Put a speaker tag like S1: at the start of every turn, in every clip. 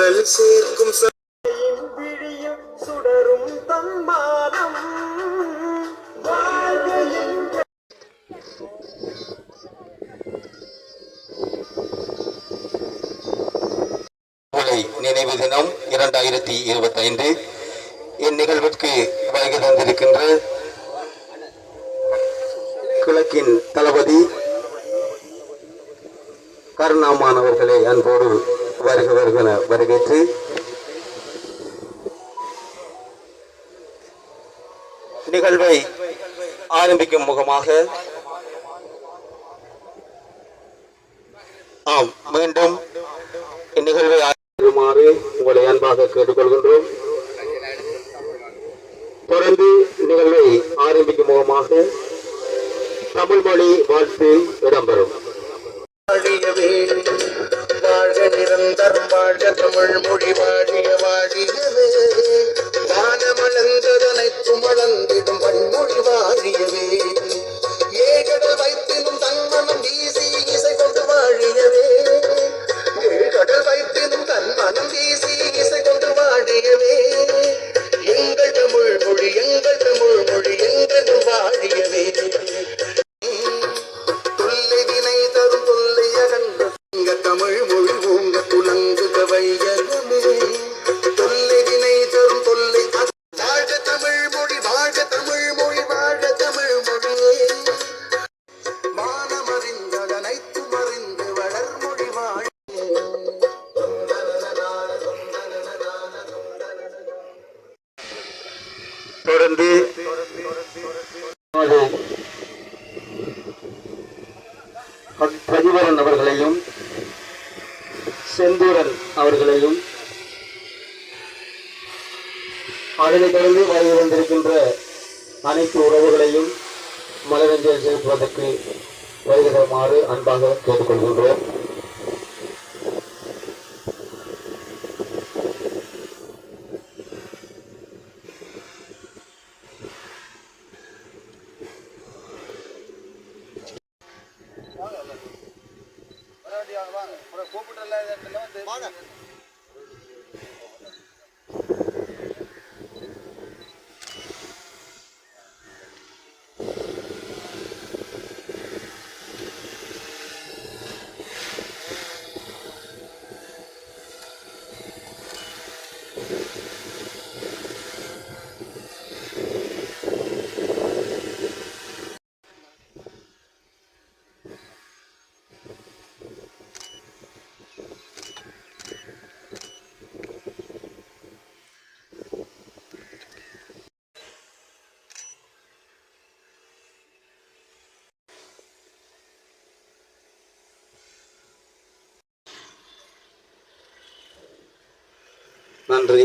S1: சாரல் சேர்க்கும் விழியில் சுடரும் தன்மானம்.
S2: நினைவு தினம் இரண்டாயிரத்தி இருபத்தி ஐந்து இந்நிகழ்விற்கு வருகை தந்திருக்கின்ற கிழக்கின் தளபதி கருணாமான் அவர்களை அன்போடு வருக வருகன வரவேற்று நிகழ்வை ஆரம்பிக்கும் முகமாக ஆம் மீண்டும் இந்நிகழ்வை ஆரம்பிக்குமாறு உங்களை அன்பாக கேட்டுக்கொள்கின்றோம். தொடர்ந்து நிகழ்வை ஆரம்பிக்கும் முகமாக தமிழ் மொழி வாழ்த்து இடம்பெறும்.
S1: வேண்டும் வாழ்க நிரந்தரம் வாழ்க தமிழ் மொழி வாழிய வாழியவே வானமளந்ததனைத்தும் வளர்ந்திடும்
S2: செந்தூரன் அவர்களையும் அதனைத் தொடர்ந்து வருகை வந்திருக்கின்ற அனைத்து உறவுகளையும் மலரஞ்சல் செலுத்துவதற்கு வருகிறமாறு அன்பாக கேட்டுக்கொள்கின்றோம்.
S1: வாங்க.
S2: கூப்பிட்டு நன்றி.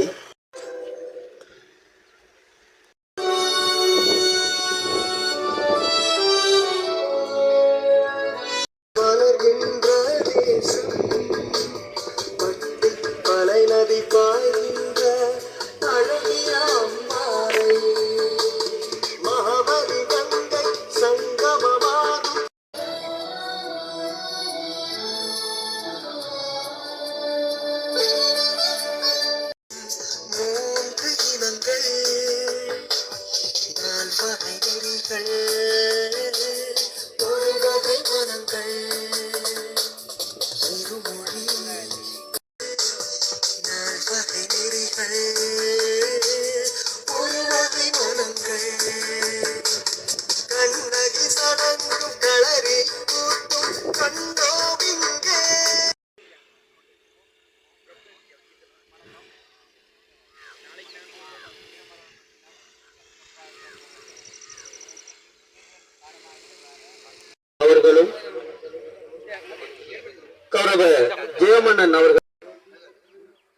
S2: கண்ணன் அவர்கள்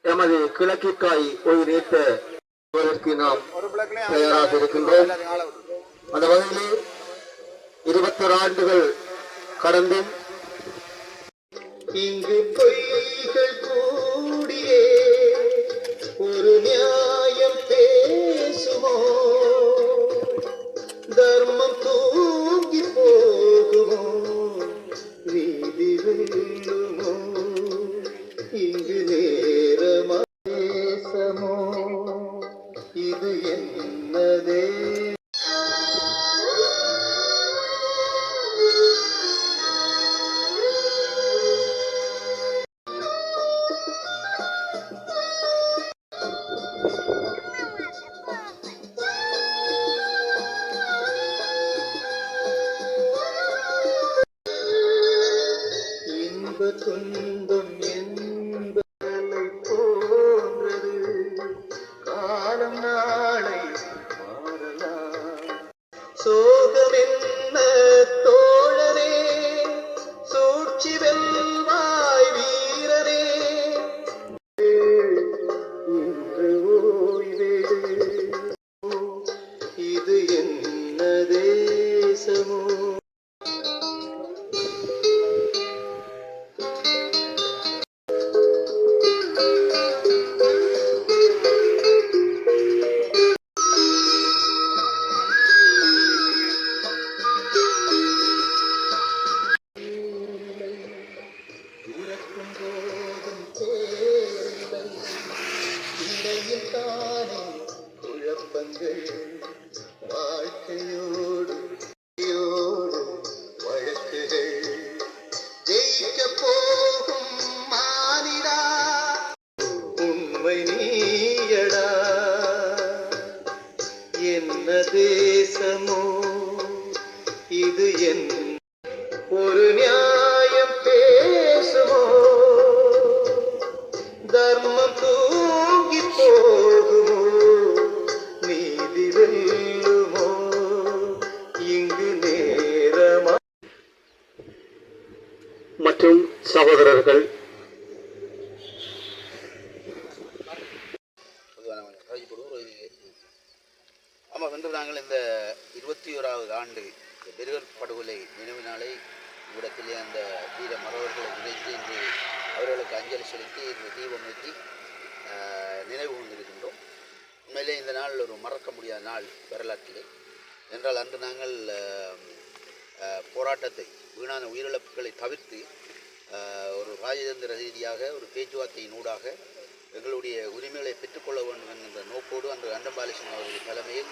S2: எமது கிழக்கிற்காய் உயிர் நீத்த நாம் தயாராக இருக்கின்றோம் அந்த வகையிலே இருபத்தொரு ஆண்டுகள் கடந்தும்
S1: இங்கு பொய்கள் கூடியே ஒரு
S3: ஞான കുന്ദ தானே குழப்பங்கள் வாழ்க்கையோடு
S4: நினைவினாலே நாளை இவ்விடத்திலே அந்த வீர மறவர்களை நினைத்து இன்று அவர்களுக்கு அஞ்சலி செலுத்தி இந்த தீபம் ஏற்றி நினைவு கொண்டிருக்கின்றோம் உண்மையிலே இந்த நாள் ஒரு மறக்க முடியாத நாள் வரலாற்றிலே. என்றால் அன்று நாங்கள் போராட்டத்தை வீணான உயிரிழப்புகளை தவிர்த்து ஒரு ராஜதந்திர ரீதியாக ஒரு பேச்சுவார்த்தையினூடாக எங்களுடைய உரிமைகளை பெற்றுக்கொள்ள வேண்டும் என்கின்ற நோக்கோடு அன்று அண்டம்பாலிசன் அவருடைய தலைமையில்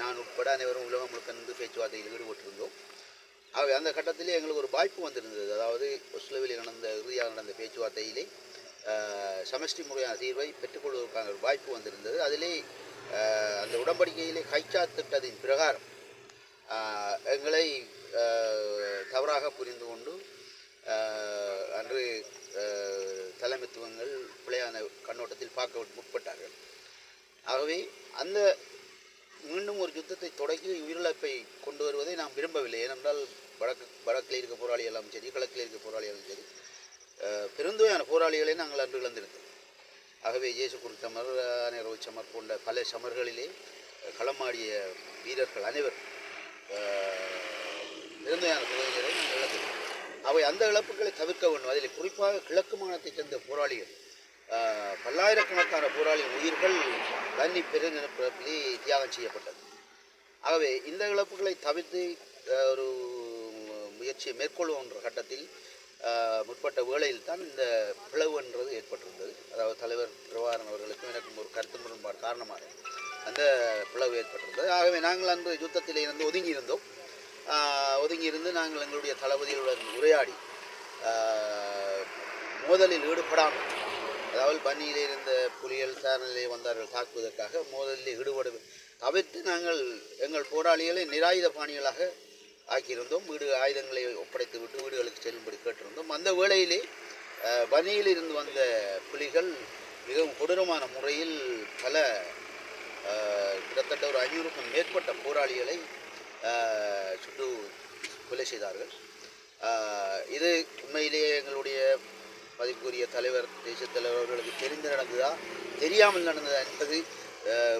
S4: நான் உட்பட அனைவரும் உலகம் முழுக்க நின்று பேச்சுவார்த்தையில் ஈடுபட்டிருந்தோம். ஆகவே அந்த கட்டத்திலே எங்களுக்கு ஒரு வாய்ப்பு வந்திருந்தது. அதாவது ஒஸ்லோவில் நடந்த இறுதியாக நடந்த பேச்சுவார்த்தையிலே சமஷ்டி முறையான தீர்வை பெற்றுக்கொள்வதற்கான ஒரு வாய்ப்பு வந்திருந்தது. அதிலே அந்த உடன்படிக்கையிலே கைச்சாத்திட்டதின் பிரகாரம் எங்களை தவறாக புரிந்து கொண்டு அன்று தலைமைத்துவங்கள் பிழையான கண்ணோட்டத்தில் பார்க்க முற்பட்டார்கள். ஆகவே அந்த மீண்டும் ஒரு யுத்தத்தை தொடங்கி உயிரிழப்பை கொண்டு வருவதை நாம் விரும்பவில்லை. ஏனென்றால் வடக்கு வடக்கில் இருக்க போராளிகளும் சரி கிழக்கில் இருக்க போராளிகளும் சரி அஹ், பெருந்தோயான போராளிகளை நாங்கள் அன்று இழந்திருந்தோம். ஆகவே இயேசு குருத்தமர் அனைரவு சமர் போன்ற பல சமர்களிலே களமாடிய வீரர்கள் அனைவர் பெருந்தோயான போராளிகளை நாங்கள் இழந்திருந்தோம். அவை அந்த இழப்புகளை தவிர்க்க வேண்டும். அதில் குறிப்பாக கிழக்கு மாநிலத்தைச் சேர்ந்த போராளிகள் பல்லாயிரக்கணக்கான போராளிகள் உயிர்கள் தண்ணி பெருநிலப்பிறப்பிலே தியாகம் செய்யப்பட்டது. ஆகவே இந்த இழப்புகளை தவிர்த்து ஒரு முயற்சியை மேற்கொள்வோம் என்ற கட்டத்தில் முற்பட்ட வேளையில் தான் இந்த பிளவுன்றது ஏற்பட்டிருந்தது. அதாவது தலைவர் பிரபாகரன் அவர்களுக்கும் எனக்கும் ஒரு கருத்து முரண்பாடு காரணமாக அந்த பிளவு ஏற்பட்டிருந்தது. ஆகவே நாங்கள் அன்று யுத்தத்திலே இருந்து ஒதுங்கி இருந்தோம் ஒதுங்கி இருந்து நாங்கள் எங்களுடைய தளபதிகளுடன் உரையாடி மோதலில் ஈடுபடாமல் அதாவது பன்னியிலே இருந்த புலிகள் சாரநிலை வந்தார்கள் தாக்குவதற்காக மோதலில் ஈடுபட தவிர்த்து நாங்கள் எங்கள் போராளிகளை நிராயுத பாணிகளாக ஆக்கியிருந்தோம். வீடு ஆயுதங்களை ஒப்படைத்து விட்டு வீடுகளுக்கு செல்லும்படி கேட்டிருந்தோம். அந்த வேளையிலே அஹ், பனியில் இருந்து வந்த புலிகள் மிகவும் கொடூரமான முறையில் பல கிட்டத்தட்ட ஒரு ஐநூறுக்கும் மேற்பட்ட போராளிகளை சுட்டு கொலை செய்தார்கள். இது உண்மையிலேயே எங்களுடைய மதிப்புக்குரிய தலைவர் தேசிய தலைவர் அவர்களுக்கு தெரிந்து நடந்ததா? தெரியாமல் நடந்ததா என்பது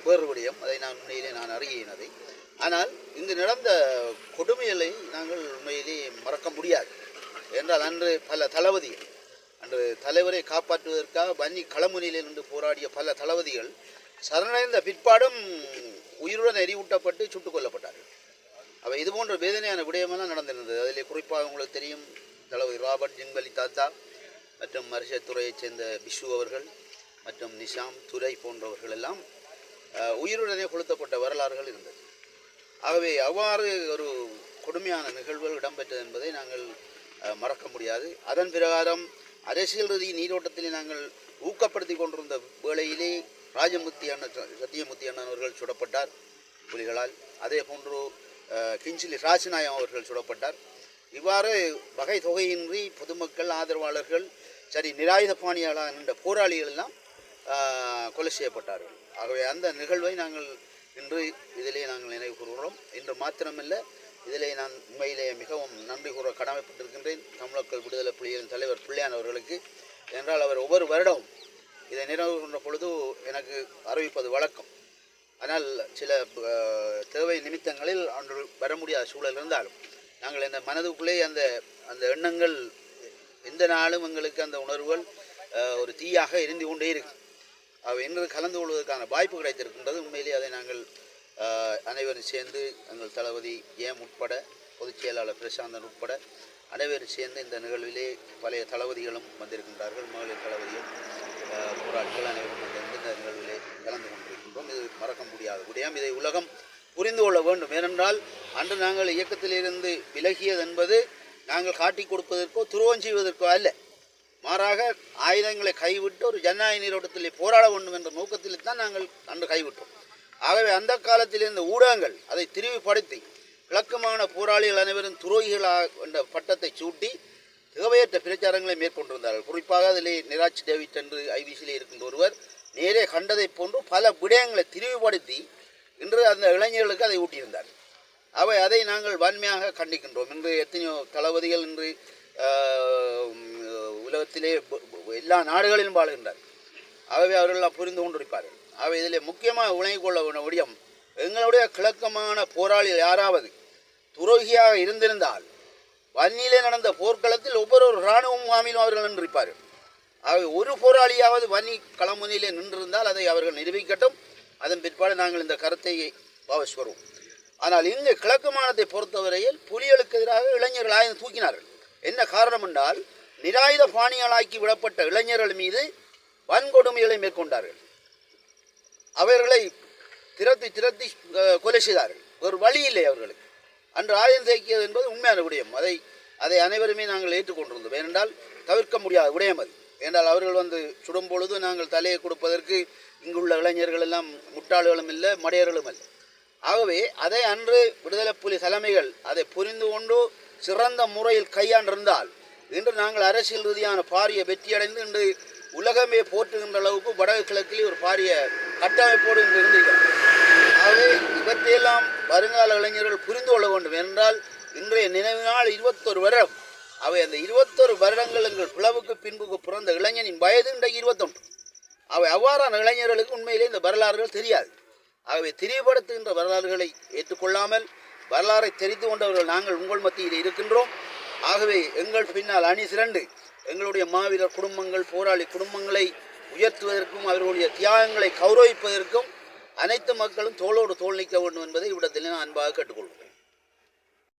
S4: வேறு விடயம். அதை நான் உண்மையிலே நான் அறிகிறேன் அதை. ஆனால் இங்கு நடந்த கொடுமைகளை நாங்கள் உண்மையிலே மறக்க முடியாது. என்றால் அன்று பல தளபதிகள் அன்று தலைவரை காப்பாற்றுவதற்காக வன்னி களமுனையில் நின்று போராடிய பல தளபதிகள் சரணடைந்த பிற்பாடும் உயிருடன் எரிவூட்டப்பட்டு சுட்டுக் கொல்லப்பட்டார்கள். அவை இது போன்ற வேதனையான விடயமெல்லாம் நடந்திருந்தது. அதில் குறிப்பாக உங்களுக்கு தெரியும் தளபதி ராபர்ட் ஜிங்கலி தாத்தா மற்றும் மரிசத்துறையைச் சேர்ந்த பிஷு அவர்கள் மற்றும் நிஷாம் துரை போன்றவர்கள் எல்லாம் உயிருடனே கொளுத்தப்பட்ட வரலாறுகள் இருந்தது. ஆகவே அவ்வாறு ஒரு கொடுமையான நிகழ்வுகள் இடம்பெற்றது என்பதை நாங்கள் மறக்க முடியாது. அதன் பிரகாரம் அரசியல் ரீதி நீரோட்டத்திலே நாங்கள் ஊக்கப்படுத்தி கொண்டிருந்த வேளையிலே ராஜமுத்தி அண்ணன் சத்தியமுத்தி அண்ணன் அவர்கள் சுடப்பட்டார் புலிகளால். அதே போன்று கிஞ்சிலி ராஜநாயம் அவர்கள் சுடப்பட்டார். இவ்வாறு வகை தொகையின்றி பொதுமக்கள் ஆதரவாளர்கள் சரி நிராயுத பாணியாளர் என்ற போராளிகள் எல்லாம் கொலை செய்யப்பட்டார்கள். ஆகவே அந்த நிகழ்வை நாங்கள் இன்று இதிலே நாங்கள் நினைவு கூறுகிறோம். இன்று மாத்திரமில்லை இதிலே நான் உண்மையிலேயே மிகவும் நன்றி கூற கடமைப்பட்டிருக்கின்றேன். தமிழக்கள் விடுதலை புலிகளின் தலைவர் பிள்ளையான் அவர்களுக்கு. என்றால் அவர் ஒவ்வொரு வருடமும் இதை நினைவு கொண்ட பொழுது எனக்கு அறிவிப்பது வழக்கம். ஆனால் சில தேவை நிமித்தங்களில் அன்று வர முடியாத சூழல் இருந்தாலும் நாங்கள் இந்த மனதுக்குள்ளே அந்த அந்த எண்ணங்கள் எந்த நாளும் எங்களுக்கு அந்த உணர்வுகள் ஒரு தீயாக எரிந்து கொண்டே இருக்கும். அவை கலந்து கொள்வதற்கான வாய்ப்பு கிடைத்திருக்கின்றது. உண்மையிலே அதை நாங்கள் அனைவரும் சேர்ந்து எங்கள் தளபதி ஏம் உட்பட பொதுச் செயலாளர் பிரசாந்தன் உட்பட அனைவரும் சேர்ந்து இந்த நிகழ்விலே பழைய தளபதிகளும் வந்திருக்கின்றார்கள். மகளிர் தளபதியும் போராட்கள் அனைவரும் வந்திருந்து இந்த நிகழ்விலே கலந்து கொண்டிருக்கின்றோம். இது மறக்க முடியாத விடயம். இதை உலகம் புரிந்து கொள்ள வேண்டும். ஏனென்றால் அன்று நாங்கள் இயக்கத்திலிருந்து விலகியது என்பது நாங்கள் காட்டி கொடுப்பதற்கோ துரோகம் செய்வதற்கோ அல்ல. மாறாக ஆயுதங்களை கைவிட்டு ஒரு ஜனநாயக நீரோட்டத்திலே போராட வேண்டும் என்ற நோக்கத்தில் தான் நாங்கள் அன்று கைவிட்டோம். ஆகவே அந்த காலத்தில் இருந்த ஊடகங்கள் அதை திரிவுபடுத்தி கிழக்குமான போராளிகள் அனைவரும் துரோகிகளாக என்ற பட்டத்தை சூட்டி திகவையற்ற பிரச்சாரங்களை மேற்கொண்டிருந்தார்கள். குறிப்பாக அதிலே நிராஜ் டேவிட் என்று ஐபிசியிலே இருக்கின்ற ஒருவர் நேரே கண்டதைப் போன்று பல விடயங்களை திரிவுபடுத்தி இன்று அந்த இளைஞர்களுக்கு அதை ஊட்டியிருந்தார். அவை அதை நாங்கள் வன்மையாக கண்டிக்கின்றோம். இன்று எத்தனையோ தளபதிகள் இன்று உலகத்திலே எல்லா நாடுகளிலும் வாழ்கின்றார். ஆகவே அவர்களெல்லாம் புரிந்து கொண்டிருப்பார்கள். ஆகவே இதில் முக்கியமாக விளங்கிக் கொள்ள வேண்டிய எங்களுடைய கிழக்கமான போராளிகள் யாராவது துரோகியாக இருந்திருந்தால் வன்னியிலே நடந்த போர்க்களத்தில் ஒவ்வொரு இராணுவ முகாமிலும் அவர்கள் நின்றிருப்பார்கள். ஆகவே ஒரு போராளியாவது வன்னி களமுனையிலே நின்றிருந்தால் அதை அவர்கள் நிரூபிக்கட்டும். அதன் பிற்பாடு நாங்கள் இந்த கருத்தை வாபஸ் வருவோம் ஆனால் இங்கு கிழக்கு மாநிலத்தை பொறுத்தவரையில் புலிகளுக்கு எதிராக இளைஞர்கள் ஆயுதம் தூக்கினார்கள். என்ன காரணம் என்றால் நிராயுத பாணிகளாக்கி விடப்பட்ட இளைஞர்கள் மீது வன்கொடுமைகளை மேற்கொண்டார்கள். அவர்களை திரத்தி திரத்தி கொலை செய்தார்கள். ஒரு வழி இல்லை அவர்களுக்கு. அன்று ஆயுதம் தேக்கியது என்பது உண்மையான விடயம். அதை அதை அனைவருமே நாங்கள் ஏற்றுக்கொண்டிருந்தோம். ஏனென்றால் தவிர்க்க முடியாத விடயம் அது. ஏனென்றால் அவர்கள் வந்து சுடும் பொழுது நாங்கள் தலையை கொடுப்பதற்கு இங்குள்ள இளைஞர்கள் எல்லாம் முட்டாள்களும் இல்லை மடையர்களும் இல்லை. ஆகவே அதை அன்று விடுதலை புலி தலைமைகள் அதை புரிந்து கொண்டு சிறந்த முறையில் கையாண்டிருந்தால் இன்று நாங்கள் அரசியல் ரீதியான பாரிய வெற்றியடைந்து இன்று உலகமே போற்றுகின்ற அளவுக்கு வடகிழக்கில் கிழக்கிலே ஒரு பாரிய கட்டமைப்போடு இன்று இருந்திருக்கிறோம். ஆகவே இவற்றையெல்லாம் வருங்கால இளைஞர்கள் புரிந்து கொள்ள வேண்டும் என்றால் இன்றைய நினைவு நாள் இருபத்தொரு வருடம். அவை அந்த இருபத்தொரு வருடங்கள் எங்கள் பிளவுக்கு பின்புக்கு பிறந்த இளைஞனின் வயது இன்றைக்கு இருபத்தொன்று. அவை அவ்வாறான இளைஞர்களுக்கு உண்மையிலே இந்த வரலாறுகள் தெரியாது. ஆகவே தெரியப்படுத்துகின்ற வரலாறுகளை ஏற்றுக்கொள்ளாமல் வரலாறை தெரிந்து கொண்டவர்கள் நாங்கள் உங்கள் மத்தியில் இருக்கின்றோம். ஆகவே எங்கள் பின்னால் அணி சிரண்டு எங்களுடைய மாவீரர் குடும்பங்கள் போராளி குடும்பங்களை உயர்த்துவதற்கும் அவர்களுடைய தியாகங்களை கௌரவிப்பதற்கும் அனைத்து மக்களும் தோளோடு தோல் நிற்க வேண்டும் என்பதை இவ்விடத்தில் நான் அன்பாக கேட்டுக்கொள்கிறேன்.